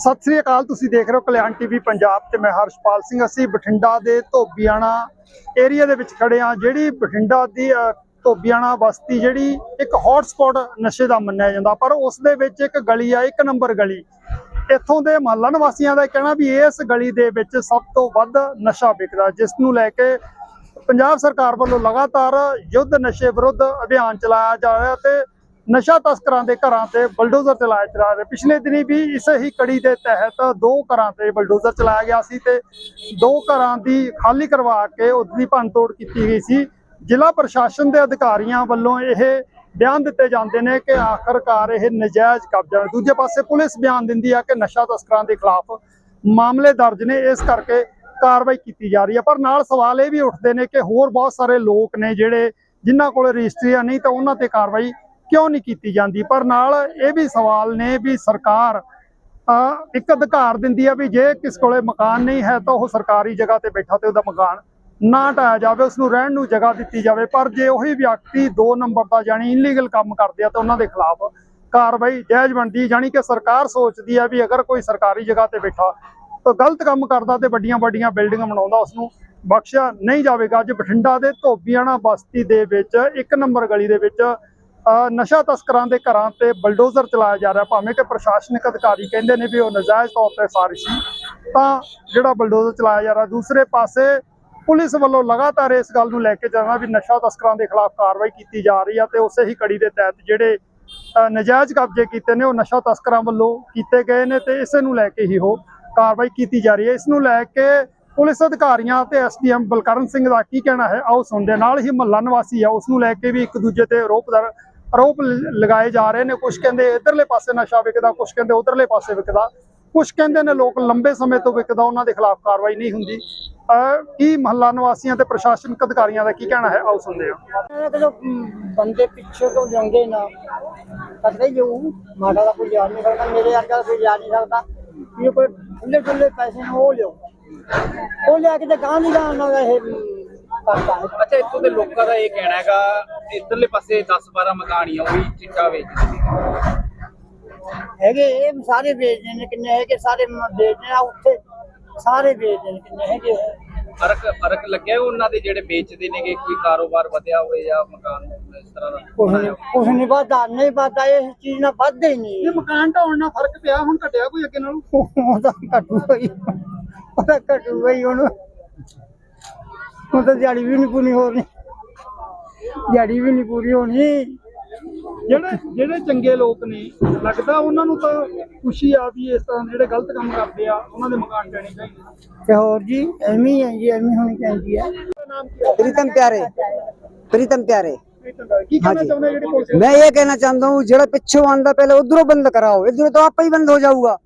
ਸਤਿ ਸ੍ਰੀ ਅਕਾਲ, ਤੁਸੀਂ ਦੇਖ ਰਹੇ ਹੋ ਕਲਿਆਣ ਟੀਵੀ ਪੰਜਾਬ ਤੇ ਮੈਂ ਹਰਸ਼ਪਾਲ ਸਿੰਘ। ਅਸੀਂ ਬਠਿੰਡਾ ਦੇ ਧੋਬੀਆਣਾ ਏਰੀਆ ਦੇ ਵਿੱਚ ਖੜੇ ਆ ਜਿਹੜੀ ਬਠਿੰਡਾ ਦੀ ਧੋਬੀਆਣਾ ਬਸਤੀ ਜਿਹੜੀ ਇੱਕ ਹੌਟ ਨਸ਼ੇ ਦਾ ਮੰਨਿਆ ਜਾਂਦਾ, ਪਰ ਉਸ ਦੇ ਵਿੱਚ ਇੱਕ ਗਲੀ ਆ, ਇੱਕ ਨੰਬਰ ਗਲੀ। ਇੱਥੋਂ ਦੇ ਮਹੱਲਾ ਨਿਵਾਸੀਆਂ ਦਾ ਕਹਿਣਾ ਵੀ ਇਸ ਗਲੀ ਦੇ ਵਿੱਚ ਸਭ ਤੋਂ ਵੱਧ ਨਸ਼ਾ ਵਿਕਦਾ, ਜਿਸ ਨੂੰ ਲੈ ਕੇ ਪੰਜਾਬ ਸਰਕਾਰ ਵੱਲੋਂ ਲਗਾਤਾਰ ਯੁੱਧ ਨਸ਼ੇ ਵਿਰੁੱਧ ਅਭਿਆਨ ਚਲਾਇਆ ਜਾ ਰਿਹਾ ਤੇ ਨਸ਼ਾ ਤਸਕਰਾਂ ਦੇ ਘਰਾਂ ਤੇ ਬਲਡੋਜ਼ਰ ਚਲਾਇਆ ਜਾ ਰਿਹਾ ਪਿਛਲੇ ਦਿਨੀ ਵੀ ਇਸੇ ਹੀ ਕੜੀ ਦੇ ਤਹਿਤ ਦੋ ਘਰਾਂ ਤੇ ਬਲਡੋਜ਼ਰ ਚਲਾਇਆ ਗਿਆ ਸੀ ਤੇ ਦੋ ਘਰਾਂ ਦੀ ਖਾਲੀ ਕਰਵਾ ਕੇ ਉਸਦੀ ਭੰਨਤੋੜ ਕੀਤੀ ਗਈ ਸੀ। ਜ਼ਿਲ੍ਹਾ ਪ੍ਰਸ਼ਾਸਨ ਦੇ ਅਧਿਕਾਰੀਆਂ ਵੱਲੋਂ ਇਹ ਬਿਆਨ ਦਿੱਤੇ ਜਾਂਦੇ ਨੇ ਕਿ ਆਖਰਕਾਰ ਇਹ ਨਜਾਇਜ਼ ਕਬਜ਼ਾ ਦੂਜੇ ਪਾਸੇ ਪੁਲਿਸ ਬਿਆਨ ਦਿੰਦੀ ਆ ਕਿ ਨਸ਼ਾ ਤਸਕਰਾਂ ਦੇ ਖਿਲਾਫ ਮਾਮਲੇ ਦਰਜ ਨੇ। ਇਸ ਕਰਕੇ ਕਾਰਵਾਈ ਕੀਤੀ ਜਾ ਰਹੀ ਹੈ। ਪਰ ਨਾਲ ਸਵਾਲ ਇਹ ਵੀ ਉੱਠਦੇ ਨੇ ਕਿ ਹੋਰ ਬਹੁਤ ਸਾਰੇ ਲੋਕ ਨੇ ਜਿਹੜੇ ਜਿਨ੍ਹਾਂ ਕੋਲ ਰਜਿਸਟਰੀਆਂ ਨਹੀਂ ਤਾਂ ਉਹਨਾਂ ਤੇ ਕਾਰਵਾਈ ਕਿਉਂ ਨਹੀਂ ਕੀਤੀ ਜਾਂਦੀ? ਪਰ ਨਾਲ ਇਹ ਵੀ ਸਵਾਲ ਨੇ ਵੀ ਸਰਕਾਰ ਇੱਕ ਅਧਿਕਾਰ ਦਿੰਦੀ ਹੈ ਵੀ ਜੇ ਕਿਸ ਕੋਲੇ ਮਕਾਨ ਨਹੀਂ ਹੈ ਤਾਂ ਉਹ ਸਰਕਾਰੀ ਜਗ੍ਹਾ ਤੇ ਬੈਠਾ ਤੇ ਉਹਦਾ ਮਕਾਨ ਨਾ ਢਾਇਆ ਜਾਵੇ ਉਸ ਨੂੰ ਰਹਿਣ ਨੂੰ ਜਗ੍ਹਾ ਦਿੱਤੀ ਜਾਵੇ। ਪਰ ਜੇ ਉਹੀ ਵਿਅਕਤੀ 2 ਨੰਬਰ ਦਾ ਜਾਨੀ ਇਲੀਗਲ ਕੰਮ ਕਰਦੇ ਆ ਤਾਂ ਉਹਨਾਂ ਦੇ ਖਿਲਾਫ ਕਾਰਵਾਈ ਜਾਇਜ਼ ਬਣਦੀ ਜਾਨੀ ਕਿ ਸਰਕਾਰ ਸੋਚਦੀ ਹੈ ਵੀ ਅਗਰ ਕੋਈ ਸਰਕਾਰੀ ਜਗ੍ਹਾ ਤੇ ਬੈਠਾ ਤਾਂ ਗਲਤ ਕੰਮ ਕਰਦਾ ਤੇ ਵੱਡੀਆਂ ਵੱਡੀਆਂ ਬਿਲਡਿੰਗਾਂ ਬਣਾਉਂਦਾ ਉਸ ਨੂੰ ਬਖਸ਼ਿਆ ਨਹੀਂ ਜਾਵੇਗਾ। ਅੱਜ ਬਠਿੰਡਾ ਦੇ ਧੋਬੀਆਣਾ ਬਸਤੀ ਦੇ ਵਿੱਚ ਇੱਕ ਨੰਬਰ ਗਲੀ ਦੇ ਵਿੱਚ ਨਸ਼ਾ ਤਸਕਰਾਂ ਦੇ ਘਰਾਂ ਤੇ ਬਲਡੋਜ਼ਰ ਚਲਾਇਆ ਜਾ ਰਿਹਾ, ਭਾਵੇਂ ਕਿ ਪ੍ਰਸ਼ਾਸਨਿਕ ਅਧਿਕਾਰੀ ਕਹਿੰਦੇ ਨੇ ਵੀ ਉਹ ਨਜਾਇਜ਼ ਤੌਰ ਤੇ ਸਾਰਿਸ਼ ਸੀ, ਤਾਂ ਜਿਹੜਾ ਬਲਡੋਜ਼ਰ ਚਲਾਇਆ ਜਾ ਰਿਹਾ, ਦੂਸਰੇ ਪਾਸੇ ਪੁਲਿਸ ਵੱਲੋਂ ਲਗਾਤਾਰ ਇਸ ਗੱਲ ਨੂੰ ਲੈ ਕੇ ਜਾਣਾ ਵੀ ਨਸ਼ਾ ਤਸਕਰਾਂ ਦੇ ਖਿਲਾਫ ਕਾਰਵਾਈ ਕੀਤੀ ਜਾ ਰਹੀ ਹੈ ਤੇ ਉਸੇ ਹੀ ਕੜੀ ਦੇ ਤਹਿਤ ਜਿਹੜੇ ਅਹ ਨਜਾਇਜ਼ ਕਬਜ਼ੇ ਕੀਤੇ ਨੇ, ਉਹ ਨਸ਼ਾ ਤਸਕਰਾਂ ਵੱਲੋਂ ਕੀਤੇ ਗਏ ਨੇ ਤੇ ਇਸੇ ਨੂੰ ਲੈ ਕੇ ਹੀ ਉਹ ਕਾਰਵਾਈ ਕੀਤੀ ਜਾ ਰਹੀ ਹੈ। ਇਸ ਨੂੰ ਲੈ ਕੇ ਪੁਲਿਸ ਅਧਿਕਾਰੀਆਂ ਤੇ ਐਸਡੀਐਮ ਬਲਕਰਨ ਸਿੰਘ ਦਾ ਕੀ ਕਹਿਣਾ ਹੈ, ਆਓ ਸੁਣਦੇ ਨਾਲ ਹੀ ਮਹੱਲਾ ਨਿਵਾਸੀ ਆ, ਉਸ ਨੂੰ ਲੈ ਕੇ ਵੀ ਇੱਕ ਦੂਜੇ ਤੇ ਆਰੋਪ ਆਰੋਪ ਲਗਾਏ ਜਾ ਰਹੇ ਨੇ ਕੁਝ ਕਹਿੰਦੇ ਇਧਰਲੇ ਪਾਸੇ ਨਸ਼ਾ ਵਿਕਦਾ ਕੁਝ ਕਹਿੰਦੇ ਉਧਰਲੇ ਪਾਸੇ ਵਿਕਦਾ ਕੁਝ ਕਹਿੰਦੇ ਨੇ ਲੋਕ ਲੰਬੇ ਸਮੇਂ ਤੋਂ ਵਿਕਦਾ, ਉਹਨਾਂ ਦੇ ਖਿਲਾਫ ਕਾਰਵਾਈ ਨਹੀਂ ਹੁੰਦੀ। ਕੀ ਮਹੱਲਾ ਨਿਵਾਸੀਆਂ ਤੇ ਪ੍ਰਸ਼ਾਸਨਿਕ ਅਧਿਕਾਰੀਆਂ ਦਾ ਕੀ ਕਹਿਣਾ ਹੈ? ਆਓ ਸੁਣਦੇ ਹਾਂ। ਬੰਦੇ ਪਿੱਛੇ ਤੋਂ ਜਾਂਦੇ ਨਾ। ਕਰਦੇ ਜੋ ਮਾੜਾ ਦਾ ਕੋਈ ਜਾਣ ਨਹੀਂ ਸਕਦਾ, ਮੇਰੇ ਵਰਗਾ ਕੋਈ ਜਾ ਨਹੀਂ ਸਕਦਾ। ਇਹ ਕੋਈ ਖੁੱਲੇ ਖੁੱਲੇ ਪੈਸੇ ਨੇ ਉਹ ਲਿਓ ਉਹ ਲਿਆ ਕੇ ਤੇ ਗਾਂ ਨਹੀਂ ਜਾਣ ਨਾਲ ਇਹ ਅੱਛਾ ਇੱਥੋਂ ਦੇ ਲੋਕਾਂ ਦਾ ਇਹ ਕਹਿਣਾ ਹੈਗਾ ਇਧਰਲੇ ਪਾਸੇ 10 12 ਮਕਾਨ ਹੀ ਆ ਉਹ ਵੀ ਚਿੱਟਾ ਵੇਚਦੇ ਨੇ। ਹੈਗੇ ਇਹ ਸਾਰੇ ਵੇਚਦੇ ਨੇ ਕਿੰਨੇ ਹੈਗੇ ਸਾਰੇ ਵੇਚਦੇ ਆ ਉੱਥੇ ਸਾਰੇ ਵੇਚਦੇ ਨੇ ਕਿੰਨੇ ਹੈਗੇ ਫ਼ਰਕ ਫ਼ਰਕ ਲੱਗਿਆ ਉਹਨਾਂ ਦੇ ਜਿਹੜੇ ਵੇਚਦੇ ਨੇਗੇ ਕੋਈ ਕਾਰੋਬਾਰ ਵਧਿਆ ਹੋਵੇ ਜਾਂ ਮਕਾਨ ਇਸ ਤਰ੍ਹਾਂ ਦਾ ਕੁਛ ਨਹੀਂ ਕੁਛ ਨਹੀਂ ਵਾਧਾ ਨਹੀਂ ਵਾਧਾ ਇਹ ਚੀਜ਼ ਨਾਲ ਵੱਧਦਾ ਹੀ ਨਹੀਂ। ਮਕਾਨ ਢਾਉਣ ਨਾਲ ਫ਼ਰਕ ਪਿਆ ਹੁਣ ਘਟਿਆ ਕੋਈ ਅੱਗੇ ਨਾਲੋਂ? ਉਹਦਾ ਘਟੂਗਾ ਹੀ ਉਹਦਾ ਘਟੂਗਾ ਹੀ ਉਹਨੂੰ ਹੁਣ ਤਾਂ ਦਿਹਾੜੀ ਵੀ ਨਹੀਂ ਪੂਰੀ ਹੋਣੀ। ਦਿਹਾੜੀ ਵੀ ਨਹੀਂ ਪੂਰੀ ਹੋਣੀ। ਜਿਹੜੇ ਜਿਹੜੇ ਚੰਗੇ ਲੋਕ ਨੇ ਲੱਗਦਾ ਉਹਨਾਂ ਨੂੰ ਤਾਂ ਖੁਸ਼ੀ ਆ ਵੀ ਇਸ ਤਰ੍ਹਾਂ ਜਿਹੜੇ ਗਲਤ ਕੰਮ ਕਰਦੇ ਆ ਉਹਨਾਂ ਦੇ ਮਕਾਨ ਟੈਣੇ ਚਾਹੀਦੇ ਤੇ ਹੋਰ ਜੀ ਐਵੇਂ ਹੀ ਹੈ ਜੀ ਐਵੇਂ ਹੋਣੀ ਚਾਹੀਦੀ ਹੈ। ਪ੍ਰੀਤਮ ਪਿਆਰੇ ਪ੍ਰੀਤਮ ਪਿਆਰੇ। ਕੀ ਕਹਿਣਾ ਚਾਹੁੰਦੇ ਜਿਹੜੀ ਮੈਂ ਇਹ ਕਹਿਣਾ ਚਾਹੁੰਦਾ ਹੂੰ ਜਿਹੜਾ ਪਿੱਛੋਂ ਆਂਦਾ ਪਹਿਲੇ ਉਧਰੋਂ ਬੰਦ ਕਰਾਓ। ਇਧਰੋਂ ਤਾਂ ਆਪੇ ਹੀ ਬੰਦ ਹੋ ਜਾਊਗਾ।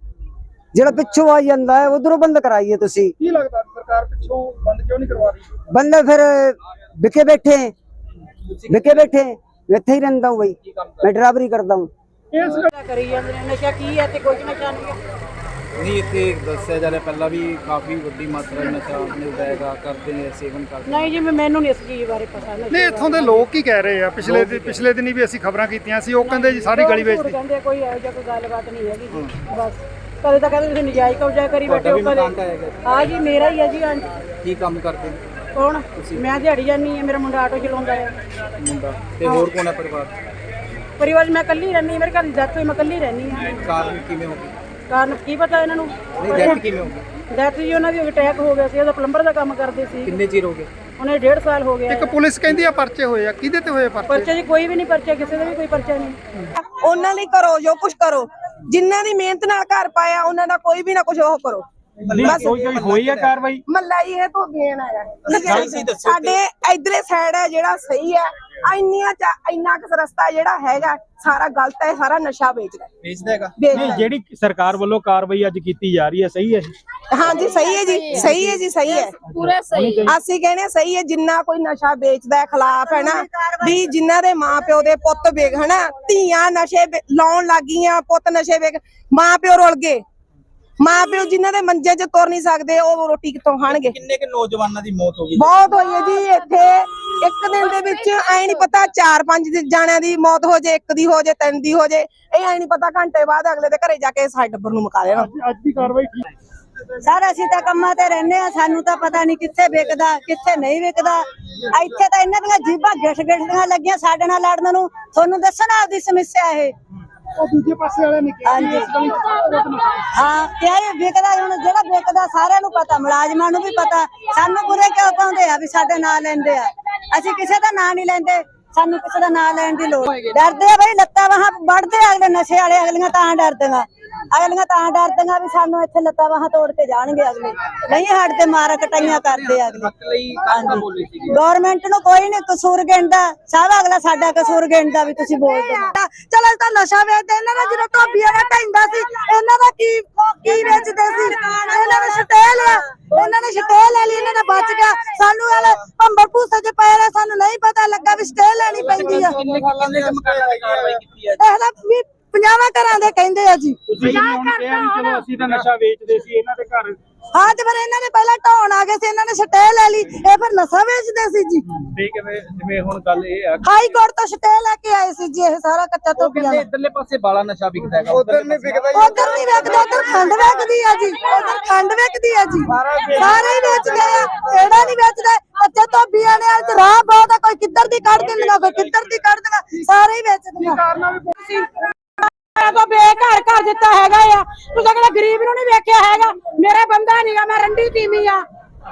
ਜਿਹੜਾ ਪਿੱਛੋਂ ਆ ਜਾਂਦਾ ਹੈ ਉਧਰੋਂ ਬੰਦ ਕਰਾਈਏ ਤੁਸੀਂ। ਕੀ ਲੱਗਦਾ ਸਰਕਾਰ ਪਿੱਛੋਂ ਬੰਦ ਕਿਉਂ ਨਹੀਂ ਕਰਵਾ ਰਹੀ? ਬੰਦੇ ਫਿਰ ਵਿਕੇ ਬੈਠੇ ਵਿਕੇ ਬੈਠੇ ਇੱਥੇ ਹੀ ਰਹਿੰਦਾ ਹਾਂ ਬਈ। ਮੈਂ ਡਰਾਈਵਰੀ ਕਰਦਾ ਹਾਂ। ਇਸ ਕਰੀ ਜਾਂਦੇ ਨੇ। ਨਸ਼ਾ ਕੀ ਹੈ ਤੇ ਕੁਝ ਨਸ਼ਾ ਨਹੀਂ ਨਹੀਂ ਇੱਥੇ ਦੱਸਿਆ ਜਾ ਰਿਹਾ ਪਹਿਲਾਂ ਵੀ ਕਾਫੀ ਵੱਡੀ ਮਾਤਰਾ ਵਿੱਚ ਨਸ਼ਾ ਮਿਲਦਾ ਹੈਗਾ। ਕਰਦੇ ਨੇ ਸੇਵਨ ਕਰਦੇ ਨਹੀਂ ਜੀ ਮੈਨੂੰ ਨਹੀਂ ਇਸ ਚੀਜ਼ ਬਾਰੇ ਪਤਾ। ਨਹੀਂ ਇੱਥੋਂ ਦੇ ਲੋਕ ਕੀ ਕਹਿ ਰਹੇ ਆ? ਪਿਛਲੇ ਪਿਛਲੇ ਦਿਨੀ ਵੀ ਅਸੀਂ ਖਬਰਾਂ ਕੀਤੀਆਂ ਸੀ। ਉਹ ਕਹਿੰਦੇ ਜੀ ਸਾਰੀ ਗਲੀ ਵੇਚਦੀ ਕਹਿੰਦੇ ਕੋਈ ਇਹੋ ਜਿਹਾ ਕੋਈ ਗੱਲਬਾਤ ਨਹੀਂ ਹੈਗੀ ਜੀ। ਬਸ। ਕਦੇ ਤਾਂ ਕਹਿੰਦੇ ਤੁਸੀਂ ਨਜਾਇਜ਼ ਕਬਜ਼ਾ ਕਰੀ ਬੈਠੇ ਹੋ ਕਦੇ। ਹਾਂ ਜੀ ਮੇਰਾ ਹੀ ਹੈ ਜੀ ਹਾਂ। ਕੀ ਕੰਮ ਕਰਦੇ ਕੌਣ? ਮੈਂ ਦਿਹਾੜੀ ਜਾਨੀ ਹੈ ਮੇਰਾ ਮੁੰਡਾ ਆਟੋ ਚਲਾਉਂਦਾ ਹੈ। ਮੁੰਡਾ। ਤੇ ਹੋਰ ਕੌਣ ਹੈ ਪਰਿਵਾਰ? ਪਰਿਵਾਰ 'ਚ ਮੈਂ ਇਕੱਲੀ ਰਹਿੰਦੀ ਮੇਰੇ ਘਰ ਦੀ ਡੈਥ ਹੋਈ ਮੈਂ ਇਕੱਲੀ ਰਹਿੰਦੀ ਹਾਂ। ਕਾਰਨ ਕਿਵੇਂ ਹੋ ਗਈ ਕਾਰਨ ਕੀ ਪਤਾ ਇਹਨਾਂ ਨੂੰ? ਨਹੀਂ ਡੈਥ ਕਿਵੇਂ ਹੋ ਗਈ ਡੈਥ ਜੀ ਉਹਨਾਂ ਦੀ ਅਟੈਕ ਹੋ ਗਿਆ ਸੀ ਉਹਦਾ ਪਲੰਬਰ ਦਾ ਕੰਮ ਕਰਦੇ ਸੀ। ਕਿੰਨੇ ਚਿਰ ਹੋ ਗਏ? ਉਹਨੇ 1.5 ਸਾਲ ਹੋ ਗਿਆ। ਇੱਕ ਪੁਲਿਸ ਕਹਿੰਦੀ ਆ ਪਰਚੇ ਹੋਏ ਆ ਕਿਹਦੇ ਤੇ ਹੋਏ ਆ ਪਰਚੇ? ਪਰਚਾ ਜੀ ਕੋਈ ਵੀ ਨਹੀਂ ਪਰਚਾ ਕਿਸੇ ਦਾ ਵੀ ਕੋਈ ਪਰਚਾ ਨਹੀਂ। ਉਹਨਾਂ ਲਈ ਕਰੋ ਜੋ ਕੁਝ ਕਰੋ। ਜਿਨ੍ਹਾਂ ਦੀ ਮਿਹਨਤ ਨਾਲ ਘਰ ਪਾਇਆ ਉਹਨਾਂ ਦਾ ਕੋਈ ਵੀ ਨਾ ਕੁਝ ਉਹ ਕਰੋ। ਬਸ ਹੋਈ ਹੈ? ਕਾਰਵਾਈ? ਮੱਲਾ ਹੀ ਇਹ ਤੋਂ ਦੇਣ ਆਇਆ ਸਾਡੇ ਇਧਰੇ ਸਾਈਡ ਹੈ ਜਿਹੜਾ ਸਹੀ ਹੈ। ਇੰਨੀਆਂ ਚ ਇੰਨਾ ਕੁ ਰਸਤਾ ਜਿਹੜਾ ਹੈਗਾ ਸਾਰਾ ਗਲਤ ਹੈ ਸਾਰਾ ਨਸ਼ਾ ਵੇਚਦਾ ਵੇਚਦਾ ਹੈਗਾ? ਵੇਚਦਾ ਹੈ। ਜਿਹੜੀ ਸਰਕਾਰ ਵੱਲੋਂ ਕਾਰਵਾਈ ਅੱਜ ਕੀਤੀ ਜਾ ਰਹੀ ਹੈ ਸਹੀ ਹੈ ਹਾਂਜੀ ਸਹੀ ਹੈ ਜੀ। ਸਹੀ ਹੈ ਜੀ ਸਹੀ ਹੈ। ਪੂਰਾ ਸਹੀ ਅਸੀਂ ਕਹਿੰਦੇ ਹਾਂ ਸਹੀ ਹੈ ਜਿੰਨਾ ਕੋਈ ਨਸ਼ਾ ਵੇਚਦਾ ਹੈ ਖਿਲਾਫ ਹੈ ਨਾ ਵੀ ਜਿਨ੍ਹਾਂ ਦੇ ਮਾਪਿਓ ਦੇ ਪੁੱਤ ਵੇਖ ਹਨਾ ਧੀਆਂ ਨਸ਼ੇ ਲਾਉਣ ਲੱਗੀਆਂ ਪੁੱਤ ਨਸ਼ੇ ਵੇਖ ਮਾਪਿਓ ਰੁਲ ਗਏ। ਮਾਪਿਓ ਜਿਨ੍ਹਾਂ ਦੇ ਮੰਜੇ 'ਚ ਤੁਰ ਨਹੀਂ ਸਕਦੇ ਉਹ ਰੋਟੀ ਕਿੱਥੋਂ ਖਾਣਗੇ? ਕਿੰਨੇ ਕਿ ਨੌਜਵਾਨਾਂ ਦੀ ਮੌਤ ਹੋ ਗਈ? ਬਹੁਤ ਹੋਈ ਹੈ ਜੀ ਇੱਥੇ ਇੱਕ ਦਿਨ ਦੇ ਵਿੱਚ ਐ ਨਹੀਂ ਪਤਾ ਚਾਰ ਪੰਜ ਦੇ ਜਾਣਿਆਂ ਦੀ ਮੌਤ ਹੋ ਜੇ ਇੱਕ ਦੀ ਹੋ ਜੇ ਤਿੰਨ ਦੀ ਹੋ ਜੇ ਇਹ ਐ ਨਹੀਂ ਪਤਾ ਘੰਟੇ ਬਾਅਦ ਅਗਲੇ ਦੇ ਘਰੇ ਜਾ ਕੇ ਸਾਡੇ ਟੱਬਰ ਨੂੰ ਮੁਕਾ ਦੇਣਾ। ਅੱਜ ਅੱਜ ਦੀ ਕਾਰਵਾਈ ਠੀਕ ਸਰ ਅਸੀਂ ਤਾਂ ਕੰਮਾਂ ਤੇ ਰਹਿੰਦੇ ਆ ਸਾਨੂੰ ਤਾਂ ਪਤਾ ਨਹੀਂ ਕਿੱਥੇ ਵਿਕਦਾ ਕਿੱਥੇ ਨਹੀਂ ਵਿਕਦਾ। ਇੱਥੇ ਤਾਂ ਇਹਨਾਂ ਦੀਆਂ ਜੀਬਾਂ ਗਿੱਠ ਗਿੱਠ ਦੀਆਂ ਲੱਗੀਆਂ ਸਾਡੇ ਨਾਲ ਲੜਨ ਨੂੰ। ਤੁਹਾਨੂੰ ਦੱਸਣਾ ਆਪਦੀ ਸਮੱਸਿਆ ਇਹ। ਉਹ ਦੂਜੇ ਪਾਸੇ ਵਾਲਿਆਂ ਨੇ ਕਿਹਾ ਕਿ ਹਾਂਜੀ। ਇਸ ਗਲੀ 'ਚ ਬਹੁਤ ਨੁਕਸਾਨ ਹਾਂ ਕਿਹਾ ਇਹ ਵਿਕਦਾ ਹੁਣ ਜਿਹੜਾ ਵਿਕਦਾ ਸਾਰਿਆਂ ਨੂੰ ਪਤਾ ਮੁਲਾਜ਼ਮਾਂ ਨੂੰ ਵੀ ਪਤਾ। ਸਾਨੂੰ ਬੁਰੇ ਕਿਉਂ ਪਾਉਂਦੇ ਆ ਵੀ ਸਾਡੇ ਨਾਂ ਲੈਂਦੇ ਆ? ਅਸੀਂ ਕਿਸੇ ਦਾ ਨਾਂ ਨਹੀਂ ਲੈਂਦੇ। ਸਾਨੂੰ ਕਿਸੇ ਦਾ ਨਾਂ ਲੈਣ ਦੀ ਲੋੜ ਡਰਦੇ ਆ ਬਈ ਲੱਤਾਂ ਵਾਹਾਂ ਵੜਦੇ ਆ ਅਗਲੇ ਨਸ਼ੇ ਵਾਲੇ ਅਗਲੀਆਂ ਤਾਂ ਡਰਦੀਆਂ। ਅਗਲੀਆਂ ਤਾਂ ਡਰਦੀਆਂ ਵੀ ਸਾਨੂੰ ਇੱਥੇ ਲੱਤਾਂ ਵਾਹਾਂ ਤੋੜ ਕੇ ਜਾਣਗੇ ਅਗਲੇ। ਨਹੀਂ ਹਟਦੇ ਮਾਰ ਕਟਾਈਆਂ ਕਰਦੇ ਆ ਅਗਲੇ। ਗਵਰਨਮੈਂਟ ਨੂੰ ਕੋਈ ਨਹੀਂ ਕਸੂਰ ਗਿਣਦਾ। ਸਭ ਅਗਲਾ ਸਾਡਾ ਕਸੂਰ ਗਿਣਦਾ ਵੀ ਤੁਸੀਂ ਬੋਲਦੇ ਚਲੋ ਤਾਂ ਨਸ਼ਾ ਵੇਚਦੇ ਇਹਨਾਂ ਦਾ ਜਦੋਂ ਧੋਬੀਆਂ ਦਾ ਢੈਂਦਾ ਸੀ ਇਹਨਾਂ ਦਾ ਕੀ ਕੀ ਵੇਚਦੇ ਸੀ? ਇਹਨਾਂ ਨੇ ਸਟੇਲ ਲਿਆ। ਇਹਨਾਂ ਨੇ ਸਟੇਲ ਲੈ ਲਈ ਇਹਨਾਂ ਦਾ ਬਚ ਗਿਆ। ਸਾਨੂੰ ਵਾਲੇ ਭੰਬਰ ਭੂਸੇ ਚ ਪਏ ਰਹੇ ਸਾਨੂੰ ਨਹੀਂ ਪਤਾ ਲੱਗਾ ਵੀ ਸਟੇਲ ਲੈਣੀ ਪੈਂਦੀ ਆ। ਕਿੰਨੇ ਕਿੰਨੇ ਕੁ ਮਕਾਨਾਂ ਦੀ ਕਾਰਵਾਈ ਕੀਤੀ ਹੈ ਇਹਦਾ ਵੀ ਪੰਜਾਵਾਂ ਘਰਾਂ ਦੇ ਕਹਿੰਦੇ ਆ ਜੀ। ਤੁਸੀਂ ਜੀ ਹੁਣ ਕਿਹਾ ਵੀ ਚਲੋ ਅਸੀਂ ਤਾਂ ਨਸ਼ਾ ਵੇਚਦੇ ਸੀ ਇਹਨਾਂ ਦੇ ਘਰ ਹਾਂ ਤੇ ਫਿਰ ਇਹਨਾਂ ਨੇ ਪਹਿਲਾਂ ਢਾਉਣ ਆ ਗਏ ਸੀ ਇਹਨਾਂ ਨੇ ਸਟੇਲ ਲੈ ਲਈ। ਇਹ ਫਿਰ ਨਸ਼ਾ ਵੇਚਦੇ ਸੀ ਜੀ। ਠੀਕ ਹੈ ਜਿਵੇਂ ਹੁਣ ਗੱਲ ਇਹ ਆ ਹਾਈ ਕੋਰਟ ਤੋਂ ਸਟੇਲ ਲੈ ਕੇ ਆਏ ਸੀ ਜੀ ਇਹ ਸਾਰਾ ਕੱਚਾ ਉਹ ਧੋਬੀਆਂ ਕਹਿੰਦੇ ਇਧਰਲੇ ਪਾਸੇ ਬਾਲਾ ਨਸ਼ਾ ਵਿਕਦਾ ਹੈਗਾ ਉਧਰ ਨਹੀਂ ਵਿਕਦਾ ਉਧਰ ਨਹੀਂ ਵੇਚਦੇ ਉਧਰ ਖੰਡ ਵੇਚਦੀ ਆ ਜੀ ਉਧਰ ਖੰਡ ਵੇਚਦੀ ਆ ਜੀ। ਸਾਰੇ ਹੀ ਵੇਚਦੇ ਆ ਕਿਹੜਾ ਨਹੀਂ ਵੇਚਦਾ? ਕੱਚੇ ਧੋਬੀਆਂ ਨੇ ਅੱਜ ਰਾਹ ਬਹੁਤ ਆ ਕੋਈ ਕਿੱਧਰ ਦੀ ਕੱਢ ਦਿੰਦੀਆਂ ਕੋਈ ਕਿੱਧਰ ਦੀ ਕੱਢ ਦਿੰਦੀਆਂ ਸਾਰੇ ਹੀ ਵੇਚਦੀਆਂ ਕੋ ਬੇਘਰ ਘਰ ਦਿੱਤਾ ਹੈਗਾ ਆ। ਤੁਸੀਂ ਕਹਿੰਦਾ ਗਰੀਬ ਨੂੰ ਨਹੀਂ ਵੇਖਿਆ ਹੈਗਾ। ਮੇਰਾ ਬੰਦਾ ਨਹੀਂਗਾ ਮੈਂ ਰੰਡੀ ਤੀਮੀ ਆ।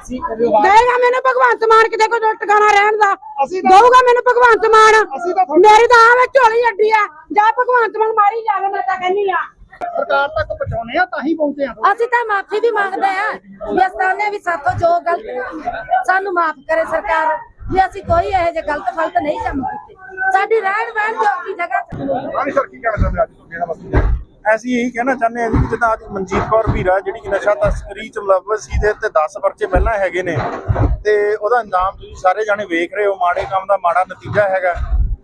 ਦੇਗਾ ਮੈਨੂੰ ਭਗਵੰਤ ਮਾਨ ਕਿਤੇ ਕੋਈ ਟਿਕਾਣਾ ਰਹਿਣ ਦਾ। ਅਸੀਂ ਤਾਂ- ਦਊਗਾ ਮੈਨੂੰ ਭਗਵੰਤ ਮਾਨ। ਅਸੀਂ ਤਾਂ ਮੇਰੀ ਤਾਂ ਆਵੇਂ ਝੋਲੀ ਅੱਡੀ ਆ। ਜਾ ਭਗਵੰਤ ਮਾਨ ਮਾਰੀ ਜਾਵੇ ਮੈਂ ਤਾਂ ਕਹਿੰਨੀ ਆ। ਸਰਕਾਰ ਤੱਕ ਪਹੁੰਚਾਉਣੇ ਆ ਤਾਂ ਹੀ ਪਹੁੰਚੇ ਆ। ਅਸੀਂ ਤਾਂ ਮਾਫੀ ਵੀ ਮੰਗਦੇ ਆ। ਵੀ ਅਸਾਨੇ ਵੀ ਸਾਥੋਂ ਜੋ ਗਲਤ ਸਾਨੂੰ ਮਾਫ ਕਰੇ ਸਰਕਾਰ। ਵੀ ਅਸੀਂ ਕੋਈ ਇਹੋ ਜਿਹੇ ਗਲਤ ਫਲਤ ਨਹੀਂ ਕੰਮ ਕੀਤੇ ਸਾਡੀ ਰਹਿਣ ਬਹਿਣ ਜੋਗੀ ਜਗ੍ਹਾ ਹਾਂਜੀ ਸਰ ਕੀ ਕਹਿਣਾ ਚਾਹੁੰਦੇ ਅੱਜ ਤੁਸੀਂ ਇਹਨਾਂ ਮਸਲੇ ਅਸੀਂ ਇਹੀ ਕਹਿਣਾ ਚਾਹੁੰਦੇ ਹਾਂ ਜੀ ਜਿੱਦਾਂ ਅੱਜ ਮਨਜੀਤ ਕੌਰ ਵੀਰਾ ਜਿਹੜੀ ਕਿ ਨਸ਼ਾ ਤਸਕਰੀ ਚ ਮੁਲਵਸ ਸੀ ਦੇ ਤੇ 10 ਪਰਚੇ ਪਹਿਲਾਂ ਹੈਗੇ ਨੇ ਤੇ ਉਹਦਾ ਅੰਜਾਮ ਤੁਸੀਂ ਸਾਰੇ ਜਾਣੇ ਵੇਖ ਰਹੇ ਹੋ ਮਾੜੇ ਕੰਮ ਦਾ ਮਾੜਾ ਨਤੀਜਾ ਹੈਗਾ।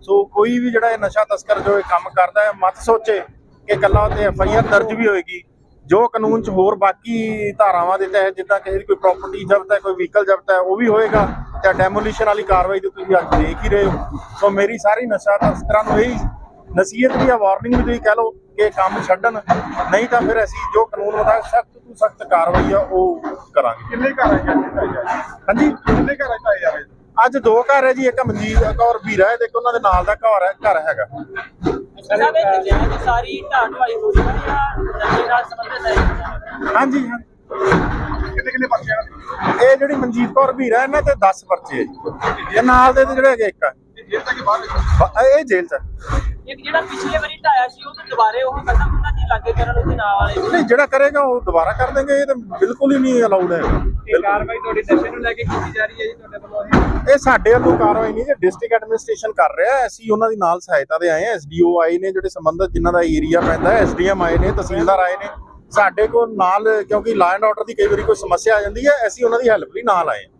ਸੋ ਕੋਈ ਵੀ ਜਿਹੜਾ ਇਹ ਨਸ਼ਾ ਤਸਕਰ ਜੋ ਇਹ ਕੰਮ ਕਰਦਾ ਹੈ ਮਤ ਸੋਚੇ ਕਿ ਕੱਲਾ ਤੇ ਐਫ ਆਈ ਆਰ ਦਰਜ ਵੀ ਹੋਏਗੀ। ਜੋ ਕਾਨੂੰਨ ਚ ਹੋਰ ਬਾਕੀ ਧਾਰਾਵਾਂ ਦੇ ਤਹਿਤ ਜਿੱਦਾਂ ਕਿਸੇ ਦੀ ਕੋਈ ਪ੍ਰਾਪਰਟੀ ਜ਼ਬਤ ਹੈ ਕੋਈ ਵਹੀਕਲ ਜ਼ਬਤ ਹੈ ਉਹ ਵੀ ਹੋਏਗਾ ਤੇ ਡੈਮੋਲੀਸ਼ਨ ਵਾਲੀ ਕਾਰਵਾਈ ਤੇ ਤੁਸੀਂ ਅੱਜ ਦੇਖ ਹੀ ਰਹੇ ਹੋ। ਸੋ ਮੇਰੀ ਸਾਰੀ ਨਸ਼ਾ ਤਸਕਰਾਂ ਨੂੰ ਇਹੀ ਨਸੀਹਤ ਵੀ ਆ ਵਾਰਨਿੰਗ ਵੀ ਤੁਸੀਂ ਕਹਿ ਲਓ ਕਿ ਕੰਮ ਛੱਡਣ ਨਹੀਂ ਤਾਂ ਫਿਰ ਅਸੀਂ ਜੋ ਕਾਨੂੰਨ ਮੁਤਾਬਕ ਸਖਤ ਤੋਂ ਸਖਤ ਕਾਰਵਾਈ ਆ ਉਹ ਕਰਾਂਗੇ। ਕਿੰਨੇ ਘਰ ਆਏ ਜੀ ਹਾਂਜੀ? ਕਿੰਨੇ ਘਰ ਆਏ ਜਾ? ਰਹੇ ਅੱਜ ਦੋ ਘਰ ਹੈ ਜੀ ਇੱਕ ਮਨਜੀਤ ਕੌਰ ਵੀਰਾ ਹੈ ਤੇ ਇੱਕ ਉਹਨਾਂ ਦੇ ਨਾਲ ਦਾ ਘਰ ਹੈ ਘਰ ਹੈਗਾ। ਸਾਰੀ ਢਾਡਵਾਈ ਹੋਈ ਹੈ ਨਸ਼ੇ ਨਾਲ ਸੰਬੰਧਿਤ ਹੈ। ਹਾਂਜੀ ਹਾਂ ਕਿੰਨੇ ਕਿੰਨੇ ਪਰਚੇ ਆ? ਇਹ ਜਿਹੜੀ ਮਨਜੀਤ ਕੌਰ ਵੀਰਾ ਇਹਨਾਂ ਤੇ 10 ਪਰਚੇ ਹੈ ਜੀ। ਇਹ ਨਾਲ ਦੇ ਤੇ ਜਿਹੜੇ ਹੈਗੇ ਇੱਕ ਆ। ਇਹ ਤੱਕ ਬਾਹਰ ਇਹ ਜੇਲ੍ਹ ਚ ਜਿਹੜਾ ਪਿਛਲੇ ਵਾਰੀ ਢਾਇਆ ਸੀ ਉਹ ਤੋਂ ਦੁਬਾਰੇ ਉਹ ਕਰਨਾ ਹੁੰਦਾ ਜੀ ਲਾਗੇ ਕਰਨ ਉਹਦੇ ਨਾਲ ਵਾਲੇ ਨਹੀਂ ਜਿਹੜਾ ਕਰੇਗਾ ਉਹ ਦੁਬਾਰਾ ਕਰ ਦੇਂਗੇ ਇਹ ਤਾਂ ਬਿਲਕੁਲ ਹੀ ਨਹੀਂ ਅਲਾਉਡ ਹੈ। ਇਹ ਕਾਰਵਾਈ ਤੁਹਾਡੀ ਨਸ਼ੇ ਨੂੰ ਲੈ ਕੇ ਕੀਤੀ ਜਾ ਰਹੀ ਹੈ ਜੀ ਤੁਹਾਡੇ ਵੱਲੋਂ ਇਹ? ਇਹ ਸਾਡੇ ਵੱਲੋਂ ਕਾਰਵਾਈ ਨਹੀਂ ਜੇ ਡਿਸਟ੍ਰਿਕਟ ਐਡਮਿਨਿਸਟ੍ਰੇਸ਼ਨ ਕਰ ਰਿਹਾ ਹੈ, ਅਸੀਂ ਉਹਨਾਂ ਦੀ ਨਾਲ ਸਹਾਇਤਾ ਦੇ ਆਏ ਹਾਂ। ਐਸਡੀਓ ਆਏ ਨੇ ਜਿਹੜੇ ਸੰਬੰਧਤ ਜਿਨ੍ਹਾਂ ਦਾ ਏਰੀਆ ਪੈਂਦਾ ਹੈ ਐਸਡੀਐਮ ਆਏ ਨੇ ਤਹਿਸੀਲਦਾਰ ਆਏ ਨੇ। ਸਾਡੇ ਕੋਲ ਨਾਲ ਕਿਉਂਕਿ ਲਾਅ ਐਂਡ ਆਰਡਰ ਦੀ ਕਈ ਵਾਰੀ ਕੋਈ ਸਮੱਸਿਆ ਆ ਜਾਂਦੀ ਹੈ ਅਸੀਂ ਉਹਨਾਂ ਦੀ ਹੈਲਪ ਲਈ ਨਾਲ ਆਏ ਹਾਂ।